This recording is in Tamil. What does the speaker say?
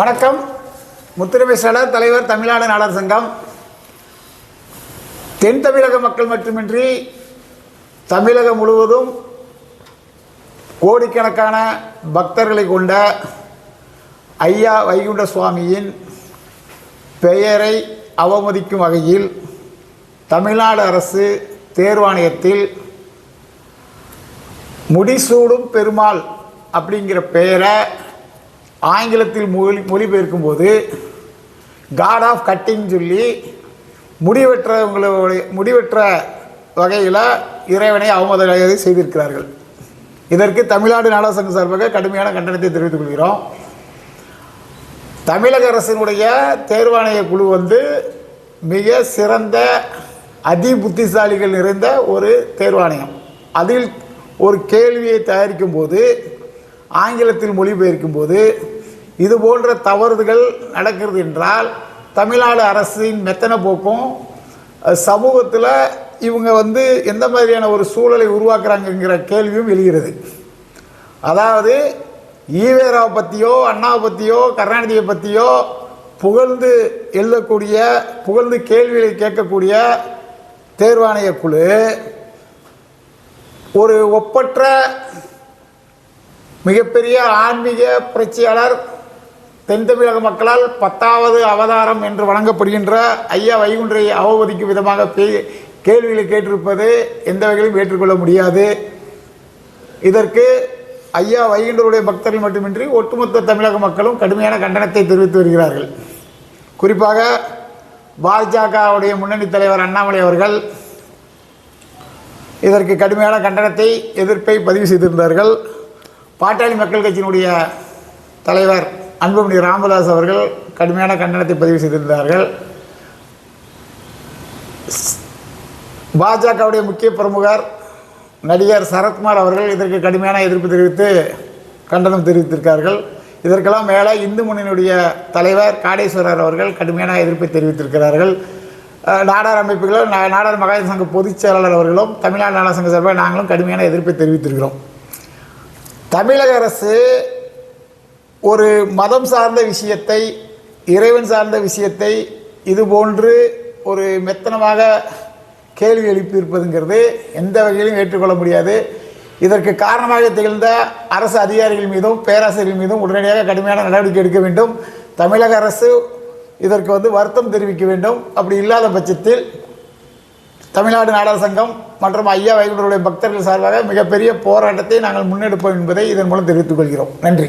வணக்கம். முத்துரிமை செயலர் தலைவர் தமிழ்நாடு நாடர் சங்கம். தென் தமிழக மக்கள் மட்டுமின்றி தமிழகம் முழுவதும் கோடிக்கணக்கான பக்தர்களை கொண்ட ஐயா வைகுண்ட சுவாமியின் பெயரை அவமதிக்கும் வகையில் தமிழ்நாடு அரசு தேர்வாணையத்தில் முடிசூடும் பெருமாள் அப்படிங்கிற பெயரை ஆங்கிலத்தில் மொழி மொழிபெயர்க்கும் போது காட் ஆஃப் கட்டிங் சொல்லி முடிவெற்றவங்களுடைய முடிவெற்ற வகையில் இறைவனை அவமதிப்பு செய்திருக்கிறார்கள். இதற்கு தமிழ்நாடு நாடக சங்கம் சார்பாக கடுமையான கண்டனத்தை தெரிவித்துக் கொள்கிறோம். தமிழக அரசினுடைய தேர்வாணைய குழு வந்து மிக சிறந்த அதி புத்திசாலிகள் நிறைந்த ஒரு தேர்வாணையம். அதில் ஒரு கேள்வியை தயாரிக்கும் போது ஆங்கிலத்தில் மொழிபெயர்க்கும் போது இது போன்ற தவறுகள் நடக்கிறது என்றால் தமிழ்நாடு அரசின் மெத்தன போக்கும் சமூகத்தில் இவங்க வந்து எந்த மாதிரியான ஒரு சூழலை உருவாக்குறாங்கங்கிற கேள்வியும் எழுகிறது. அதாவது ஈவேராவை பற்றியோ அண்ணாவை பற்றியோ கருணாநிதியை பற்றியோ புகழ்ந்து எழுதக்கூடிய புகழ்ந்து கேள்விகளை கேட்கக்கூடிய தேர்வாணைய குழு ஒரு ஒப்பற்ற மிகப்பெரிய ஆன்மீக புரட்சியாளர் தென் தமிழக மக்களால் பத்தாவது அவதாரம் என்று வழங்கப்படுகின்ற ஐயா வைகுன்றை அவமதிக்கும் விதமாக பே- கேள்விகளை கேட்டிருப்பது எந்த வகையிலும் ஏற்றுக்கொள்ள முடியாது. இதற்கு ஐயா வைகுண்டருடைய பக்தர்கள் மட்டுமின்றி ஒட்டுமொத்த தமிழக மக்களும் கடுமையான கண்டனத்தை தெரிவித்து வருகிறார்கள். குறிப்பாக பாஜகவுடைய முன்னணி தலைவர் அண்ணாமலை அவர்கள் இதற்கு கடுமையான கண்டனத்தை எதிர்ப்பை பதிவு செய்திருந்தார்கள். பாட்டாளி மக்கள் கட்சியினுடைய தலைவர் அன்புமணி ராமதாஸ் அவர்கள் கடுமையான கண்டனத்தை பதிவு செய்திருந்தார்கள். பாஜகவுடைய முக்கிய பிரமுகர் நடிகர் சரத்குமார் அவர்கள் இதற்கு கடுமையான எதிர்ப்பு தெரிவித்து கண்டனம் தெரிவித்திருக்கார்கள். இதற்கெல்லாம் மேலே இந்து முன்னணியுடைய தலைவர் காடேஸ்வரர் அவர்கள் கடுமையான எதிர்ப்பை தெரிவித்திருக்கிறார்கள். நாடார் அமைப்புகளும் நாடார் மகாஜன் சங்க பொதுச் செயலாளர் அவர்களும் தமிழ்நாடு நாடார் சங்க சார்பாக நாங்களும் கடுமையான எதிர்ப்பை தெரிவித்திருக்கிறோம். தமிழக அரசு ஒரு மதம் சார்ந்த விஷயத்தை இறைவன் சார்ந்த விஷயத்தை இது போன்று ஒரு மெத்தனமாக கேள்வி எழுப்பியிருப்பதுங்கிறது எந்த வகையிலும் ஏற்றுக்கொள்ள முடியாது. இதற்கு காரணமாக திகழ்ந்த அரசு அதிகாரிகள் மீதும் பேராசிரியர்கள் மீதும் உடனடியாக கடுமையான நடவடிக்கை எடுக்க வேண்டும். தமிழக அரசு இதற்கு வந்து வருத்தம் தெரிவிக்க வேண்டும். அப்படி இல்லாத பட்சத்தில் தமிழ்நாடு நாடக சங்கம் மற்றும் ஐயா வைகுண்டருடைய பக்தர்கள் சார்பாக மிகப்பெரிய போராட்டத்தை நாங்கள் முன்னெடுப்போம் என்பதை இதன் மூலம் தெரிவித்துக் கொள்கிறோம். நன்றி.